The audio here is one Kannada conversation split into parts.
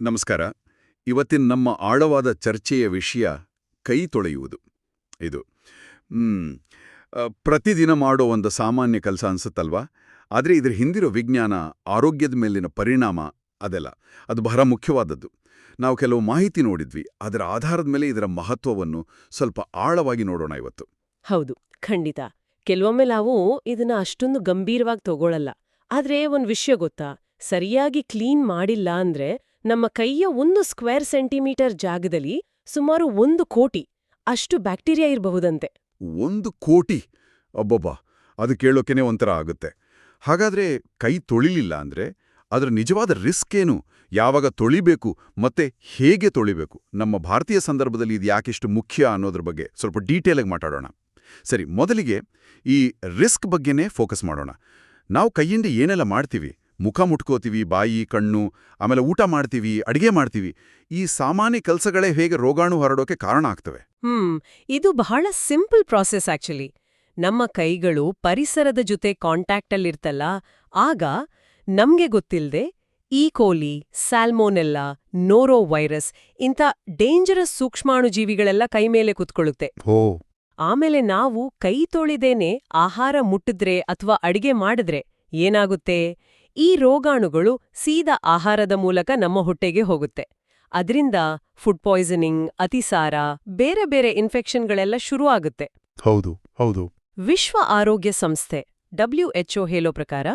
ನಮಸ್ಕಾರ. ಇವತ್ತಿನ ನಮ್ಮ ಆಳವಾದ ಚರ್ಚೆಯ ವಿಷಯ ಕೈ ತೊಳೆಯುವುದು. ಇದು. ಪ್ರತಿದಿನ ಮಾಡೋ ಒಂದು ಸಾಮಾನ್ಯ ಕೆಲಸ ಅನ್ಸುತ್ತಲ್ವಾ? ಆದರೆ ಇದ್ರ ಹಿಂದಿರೋ ವಿಜ್ಞಾನ ಆರೋಗ್ಯದ ಮೇಲಿನ ಪರಿಣಾಮ ಅದೆಲ್ಲ. ಅದು ಬಹಳ ಮುಖ್ಯವಾದದ್ದು. ನಾವು ಕೆಲವು ಮಾಹಿತಿ ನೋಡಿದ್ವಿ. ಅದರ ಆಧಾರದ ಮೇಲೆ ಇದರ ಮಹತ್ವವನ್ನು ಸ್ವಲ್ಪ ಆಳವಾಗಿ ನೋಡೋಣ ಇವತ್ತು. ಹೌದು. ಖಂಡಿತ. ಕೆಲವೊಮ್ಮೆ ನಾವು ಇದನ್ನ ಅಷ್ಟೊಂದು ಗಂಭೀರವಾಗಿ ತಗೊಳ್ಳಲ್ಲ ಆದ್ರೆ ಒಂದ್ ವಿಷಯ ಗೊತ್ತಾ? ಸರಿಯಾಗಿ ಕ್ಲೀನ್ ಮಾಡಿಲ್ಲ ಅಂದ್ರೆ ನಮ್ಮ ಕೈಯ ಒಂದು ಸ್ಕ್ವೇರ್ ಸೆಂಟಿಮೀಟರ್ ಜಾಗದಲ್ಲಿ ಸುಮಾರು ಒಂದು ಕೋಟಿ ಅಷ್ಟು ಬ್ಯಾಕ್ಟೀರಿಯಾ ಇರಬಹುದಂತೆ. ಒಂದು ಕೋಟಿ? ಅಬ್ಬಬ್ಬಾ! ಅದು ಕೇಳೋಕೆನೆ ಒಂಥರ ಆಗುತ್ತೆ. ಹಾಗಾದ್ರೆ ಕೈ ತೊಳಿಲಿಲ್ಲ ಅಂದ್ರೆ ಅದರ ನಿಜವಾದ ರಿಸ್ಕ್ ಏನು? ಯಾವಾಗ ತೊಳಿಬೇಕು ಮತ್ತೆ ಹೇಗೆ ತೊಳಿಬೇಕು? ನಮ್ಮ ಭಾರತೀಯ ಸಂದರ್ಭದಲ್ಲಿ ಇದು ಯಾಕೆಷ್ಟು ಮುಖ್ಯ ಅನ್ನೋದ್ರ ಬಗ್ಗೆ ಸ್ವಲ್ಪ ಡೀಟೇಲಾಗಿ ಮಾತಾಡೋಣ. ಸರಿ, ಮೊದಲಿಗೆ ಈ ರಿಸ್ಕ್ ಬಗ್ಗೆನೇ ಫೋಕಸ್ ಮಾಡೋಣ. ನಾವು ಕೈಯಿಂದ ಏನೆಲ್ಲ ಮಾಡ್ತೀವಿ? ಮುಖ ಮುಟ್ಕೋತೀವಿ ಬಾಯಿ ಕಣ್ಣು ಆಮೇಲೆ ಊಟ ಮಾಡ್ತೀವಿ ಅಡಿಗೆ ಮಾಡ್ತೀವಿ. ಈ ಸಾಮಾನ್ಯ ಕೆಲಸಗಳೇ ಹೇಗೆ ರೋಗಾಣು ಹರಡೋಕೆ ಕಾರಣ ಆಗ್ತವೆ? ಹ್ಮ್ ಇದು ಬಹಳ ಸಿಂಪಲ್ ಪ್ರಾಸೆಸ್ ಆಕ್ಚುಲಿ. ನಮ್ಮ ಕೈಗಳು ಪರಿಸರದ ಜೊತೆ ಕಾಂಟ್ಯಾಕ್ಟಲ್ಲಿರ್ತಲ್ಲ ಆಗ ನಮ್ಗೆ ಗೊತ್ತಿಲ್ಲದೆ ಈ ಕೋಲಿ ಸ್ಯಾಲ್ಮೋನೆಲ್ಲ ನೋರೋ ವೈರಸ್ ಇಂಥ ಡೇಂಜರಸ್ ಸೂಕ್ಷ್ಮಾಣುಜೀವಿಗಳೆಲ್ಲ ಕೈ ಮೇಲೆ ಕುತ್ಕೊಳ್ಳುತ್ತೆ. ಹೋ. ಆಮೇಲೆ ನಾವು ಕೈ ತೊಳಿದೇನೆ ಆಹಾರ ಮುಟ್ಟಿದ್ರೆ ಅಥವಾ ಅಡಿಗೆ ಮಾಡಿದ್ರೆ ಏನಾಗುತ್ತೆ? ಈ ರೋಗಾಣುಗಳು ಸೀದಾ ಆಹಾರದ ಮೂಲಕ ನಮ್ಮ ಹೊಟ್ಟೆಗೆ ಹೋಗುತ್ತೆ. ಅದರಿಂದ ಫುಡ್ ಪಾಯ್ಸನಿಂಗ್ ಅತಿಸಾರ ಬೇರೆ ಬೇರೆ ಇನ್ಫೆಕ್ಷನ್ಗಳೆಲ್ಲ ಶುರು ಆಗುತ್ತೆ ಹೌದು ಹೌದು. ವಿಶ್ವ ಆರೋಗ್ಯ ಸಂಸ್ಥೆ ಡಬ್ಲ್ಯುಎಚ್ಒ ಹೇಳೋ ಪ್ರಕಾರ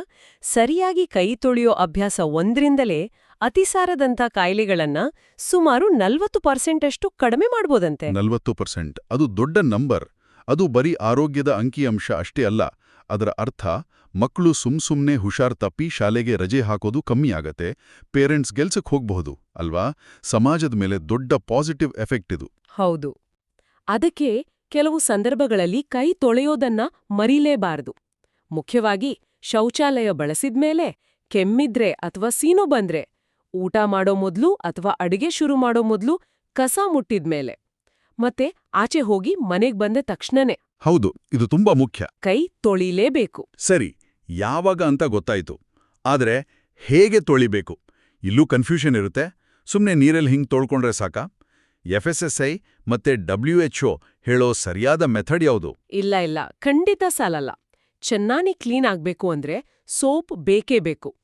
ಸರಿಯಾಗಿ ಕೈ ತೊಳೆಯೋ ಅಭ್ಯಾಸ ಒಂದ್ರಿಂದಲೇ ಅತಿಸಾರದಂಥ ಕಾಯಿಲೆಗಳನ್ನ ಸುಮಾರು ನಲ್ವತ್ತು ಪರ್ಸೆಂಟಷ್ಟು ಕಡಿಮೆ ಮಾಡ್ಬೋದಂತೆ. ನಲ್ವತ್ತು ಪರ್ಸೆಂಟ್. ಅದು ದೊಡ್ಡ ನಂಬರ್. ಅದು ಬರೀ ಆರೋಗ್ಯದ ಅಂಕಿಅಂಶ ಅಷ್ಟೇ ಅಲ್ಲ. ಅದರ ಅರ್ಥ ಮಕ್ಕಳು ಸುಮ್ ಸುಮ್ನೆ ಹುಷಾರ್ ತಪ್ಪಿ ಶಾಲೆಗೆ ರಜೆ ಹಾಕೋದು ಕಮ್ಮಿ ಆಗತ್ತೆ ಪೇರೆಂಟ್ಸ್ ಗೆಲ್ಸಕ್ಕೆ ಹೋಗ್ಬಹುದು ಅಲ್ವಾ? ಸಮಾಜದ ಮೇಲೆ ದೊಡ್ಡ ಪಾಸಿಟಿವ್ ಎಫೆಕ್ಟ್ ಇದು. ಹೌದು. ಅದಕ್ಕೆ ಕೆಲವು ಸಂದರ್ಭಗಳಲ್ಲಿ ಕೈ ತೊಳೆಯೋದನ್ನ ಮರೀಲೇಬಾರದು. ಮುಖ್ಯವಾಗಿ ಶೌಚಾಲಯ ಬಳಸಿದ್ಮೇಲೆ ಕೆಮ್ಮಿದ್ರೆ ಅಥವಾ ಸೀನು ಬಂದ್ರೆ ಊಟ ಮಾಡೋ ಮೊದ್ಲು ಅಥವಾ ಅಡಿಗೆ ಶುರು ಮಾಡೋ ಮೊದ್ಲು ಕಸ ಮುಟ್ಟಿದ್ಮೇಲೆ ಮತ್ತೆ ಆಚೆ ಹೋಗಿ ಮನೆಗ್ ಬಂದ ತಕ್ಷಣನೇ ಹೌದು ಇದು ತುಂಬಾ ಮುಖ್ಯ. ಕೈ ತೊಳಿಲೇಬೇಕು. ಸರಿ ಯಾವಾಗ ಅಂತ ಗೊತ್ತಾಯ್ತು. ಆದರೆ ಹೇಗೆ ತೊಳಿಬೇಕು? ಇಲ್ಲೂ ಕನ್ಫ್ಯೂಷನ್ ಇರುತ್ತೆ. ಸುಮ್ಮನೆ ನೀರಲ್ಲಿ ಹಿಂಗ್ ತೊಳ್ಕೊಂಡ್ರೆ ಸಾಕಾ? ಎಫ್ ಎಸ್ ಎಸ್ ಐ ಮತ್ತೆ ಡಬ್ಲ್ಯೂ ಎಚ್ ಒ ಹೇಳೋ ಸರಿಯಾದ ಮೆಥಡ್ ಯಾವುದು? ಇಲ್ಲ ಇಲ್ಲ. ಖಂಡಿತ ಸಾಲಲ್ಲ. ಚೆನ್ನಾಗಿ ಕ್ಲೀನ್ ಆಗ್ಬೇಕು ಅಂದ್ರೆ ಸೋಪ್ ಬೇಕೇ ಬೇಕು.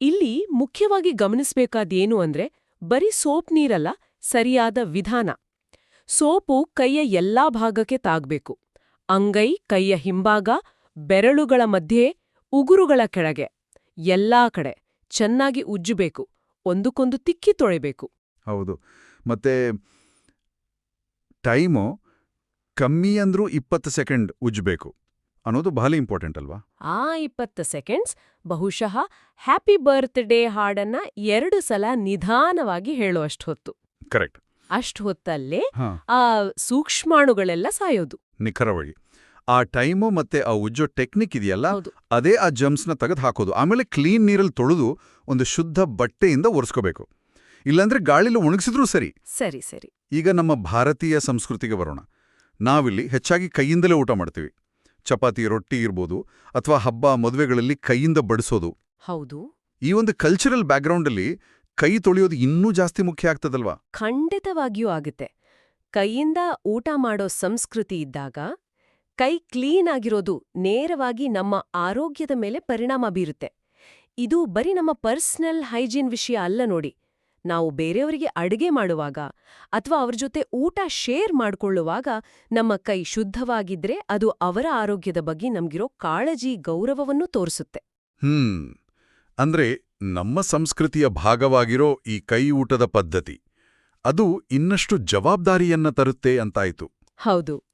ಇಲ್ಲಿ ಮುಖ್ಯವಾಗಿ ಗಮನಿಸಬೇಕಾದೇನು ಅಂದ್ರೆ ಬರೀ ಸೋಪ್ ನೀರಲ್ಲ, ಸರಿಯಾದ ವಿಧಾನ. ಸೋಪು ಕೈಯ ಎಲ್ಲಾ ಭಾಗಕ್ಕೆ ತಾಗ್ಬೇಕು. ಅಂಗೈ ಕೈಯ ಹಿಂಭಾಗ, ಬೆರಳುಗಳ ಮಧ್ಯೆ ಉಗುರುಗಳ ಕೆಳಗೆ ಎಲ್ಲಾ ಕಡೆ ಚೆನ್ನಾಗಿ ಉಜ್ಜಬೇಕು ಒಂದಕ್ಕೊಂದು ತಿಕ್ಕಿ ತೊಳೆಯಬೇಕು ಹೌದು. ಮತ್ತೆ ಟೈಮು ಕಮ್ಮಿ ಅಂದ್ರೂ ಇಪ್ಪತ್ತು ಸೆಕೆಂಡ್ ಉಜ್ಜಬೇಕು. ಅನ್ನೋದು ಬಹಳ ಇಂಪಾರ್ಟೆಂಟ್ ಅಲ್ವಾ? ಆ ಇಪ್ಪತ್ತು ಸೆಕೆಂಡ್ಸ್ ಬಹುಶಃ ಹ್ಯಾಪಿ ಬರ್ತ್ಡೇ ಹಾಡನ್ನ ಎರಡು ಸಲ ನಿಧಾನವಾಗಿ ಹೇಳುವಷ್ಟು ಹೊತ್ತು. ಕರೆಕ್ಟ್. ಅಷ್ಟು ಹೊತ್ತಲ್ಲೇ ಆ ಸೂಕ್ಷ್ಮಾಣುಗಳೆಲ್ಲ ಸಾಯೋದು. ನಿಖರ ವഴി ಆ ಟೈಮು ಮತ್ತೆ ಆ ಉಜ್ಜೋ ಟೆಕ್ನಿಕ್ ಇದೆಯಲ್ಲ ಅದೇ ಆ ಜಮ್ಸ್ನ ತೆಗೆದು ಹಾಕೋದು. ಆಮೇಲೆ ಕ್ಲೀನ್ ನೀರಲ್ಲಿ ತೊಳೆದು ಒಂದು ಶುದ್ಧ ಬಟ್ಟೆಯಿಂದ ಒರೆಸ್ಕೋಬೇಕು. ಇಲ್ಲಾಂದ್ರೆ ಗಾಳಿಲಿ ಒಣಗಿಸಿದ್ರೂ ಸರಿ. ಸರಿ ಸರಿ. ಈಗ ನಮ್ಮ ಭಾರತೀಯ ಸಂಸ್ಕೃತಿಗೆ ಬರೋಣ. ನಾವಿಲ್ಲಿ ಹೆಚ್ಚಾಗಿ ಕೈಯಿಂದಲೇ ಊಟ ಮಾಡ್ತೀವಿ. ಚಪಾತಿ ರೊಟ್ಟಿ ಇರ್ಬೋದು ಅಥವಾ ಹಬ್ಬ ಮದುವೆಗಳಲ್ಲಿ ಕೈಯಿಂದ ಬಡಿಸೋದು. ಹೌದು. ಈ ಒಂದು ಕಲ್ಚರಲ್ ಬ್ಯಾಕ್ಗ್ರೌಂಡಲ್ಲಿ ಕೈ ತೊಳೆಯೋದು ಇನ್ನೂ ಜಾಸ್ತಿ ಮುಖ್ಯ ಆಗ್ತದಲ್ವಾ? ಖಂಡಿತವಾಗಿಯೂ ಆಗುತ್ತೆ. ಕೈಯಿಂದ ಊಟ ಮಾಡೋ ಸಂಸ್ಕೃತಿ ಇದ್ದಾಗ ಕೈ ಕ್ಲೀನ್ ಆಗಿರೋದು ನೇರವಾಗಿ ನಮ್ಮ ಆರೋಗ್ಯದ ಮೇಲೆ ಪರಿಣಾಮ ಬೀರುತ್ತೆ. ಇದು ಬರೀ ನಮ್ಮ ಪರ್ಸನಲ್ ಹೈಜೀನ್ ವಿಷಯ ಅಲ್ಲ ನೋಡಿ. ನಾವು ಬೇರೆಯವರಿಗೆ ಅಡುಗೆ ಮಾಡುವಾಗ ಅಥವಾ ಅವ್ರ ಜೊತೆ ಊಟ ಶೇರ್ ಮಾಡ್ಕೊಳ್ಳುವಾಗ ನಮ್ಮ ಕೈ ಶುದ್ಧವಾಗಿದ್ರೆ ಅದು ಅವರ ಆರೋಗ್ಯದ ಬಗ್ಗೆ ನಮ್ಗಿರೋ ಕಾಳಜಿ ಗೌರವವನ್ನು ತೋರಿಸುತ್ತೆ. ಹ್ಮ್. ಅಂದ್ರೆ ನಮ್ಮ ಸಂಸ್ಕೃತಿಯ ಭಾಗವಾಗಿರೋ ಈ ಕೈ ಊಟದ ಪದ್ಧತಿ ಅದು ಇನ್ನಷ್ಟು ಜವಾಬ್ದಾರಿಯನ್ನ ತರುತ್ತೆ ಅಂತಾಯ್ತು. ಹೌದು.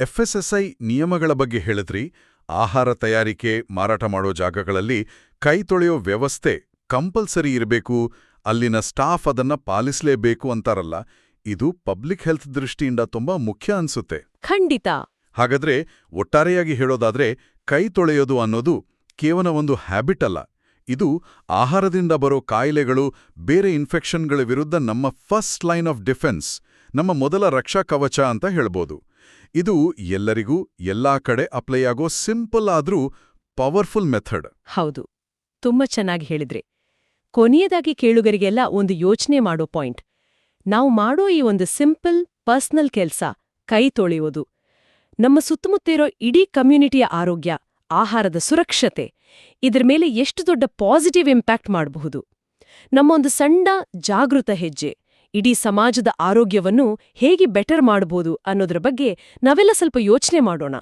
ಎಫ್ಎಸ್ಎಸ್ಐ ನಿಯಮಗಳ ಬಗ್ಗೆ ಹೇಳಿದ್ರಿ. ಆಹಾರ ತಯಾರಿಕೆ ಮಾರಾಟ ಮಾಡೋ ಜಾಗಗಳಲ್ಲಿ ಕೈ ತೊಳೆಯೋ ವ್ಯವಸ್ಥೆ ಕಂಪಲ್ಸರಿ ಇರಬೇಕು. ಅಲ್ಲಿನ ಸ್ಟಾಫ್ ಅದನ್ನ ಪಾಲಿಸಲೇಬೇಕು ಅಂತಾರಲ್ಲ. ಇದು ಪಬ್ಲಿಕ್ ಹೆಲ್ತ್ ದೃಷ್ಟಿಯಿಂದ ತುಂಬಾ ಮುಖ್ಯ ಅನ್ಸುತ್ತೆ. ಖಂಡಿತ. ಹಾಗಾದ್ರೆ ಒಟ್ಟಾರೆಯಾಗಿ ಹೇಳೋದಾದ್ರೆ ಕೈ ತೊಳೆಯೋದು ಅನ್ನೋದು ಕೇವಲ ಒಂದು ಹ್ಯಾಬಿಟ್ ಅಲ್ಲ. ಇದು ಆಹಾರದಿಂದ ಬರೋ ಕಾಯಿಲೆಗಳು ಬೇರೆ ಇನ್ಫೆಕ್ಷನ್ಗಳ ವಿರುದ್ಧ ನಮ್ಮ ಫಸ್ಟ್ ಲೈನ್ ಆಫ್ ಡಿಫೆನ್ಸ್ ನಮ್ಮ ಮೊದಲ ರಕ್ಷಾ ಕವಚ ಅಂತ ಹೇಳ್ಬೋದು. ಇದು ಎಲ್ಲರಿಗೂ ಎಲ್ಲಾ ಕಡೆ ಅಪ್ಲೈ ಆಗೋ ಸಿಂಪಲ್ ಆದ್ರೂ ಪವರ್ಫುಲ್ ಮೆಥಡ್ ಹೌದು. ತುಂಬಾ ಚೆನ್ನಾಗಿ ಹೇಳಿದ್ರಿ. ಕೊನೆಯದಾಗಿ ಕೇಳುಗರಿಗೆಲ್ಲ ಒಂದು ಯೋಚನೆ ಮಾಡೋ ಪಾಯಿಂಟ್ ನಾವು ಮಾಡೋ ಈ ಒಂದು ಸಿಂಪಲ್ ಪರ್ಸ್ನಲ್ ಕೆಲ್ಸ ಕೈ ತೊಳೆಯೋದು. ನಮ್ಮ ಸುತ್ತಮುತ್ತ ಇರೋ ಇಡೀ ಕಮ್ಯುನಿಟಿಯ ಆರೋಗ್ಯ, ಆಹಾರದ ಸುರಕ್ಷತೆ, ಇದರ ಮೇಲೆ ಎಷ್ಟು ದೊಡ್ಡ ಪಾಸಿಟಿವ್ ಇಂಪ್ಯಾಕ್ಟ್ ಮಾಡಬಹುದು. ನಮ್ಮ ಒಂದು ಸಣ್ಣ ಜಾಗೃತ ಹೆಜ್ಜೆ ಇಡೀ ಸಮಾಜದ ಆರೋಗ್ಯವನ್ನು ಹೇಗೆ ಬೆಟರ್ ಮಾಡಬಹುದು ಅನ್ನೋದ್ರ ಬಗ್ಗೆ ನಾವೆಲ್ಲ ಸ್ವಲ್ಪ ಯೋಚನೆ ಮಾಡೋಣ.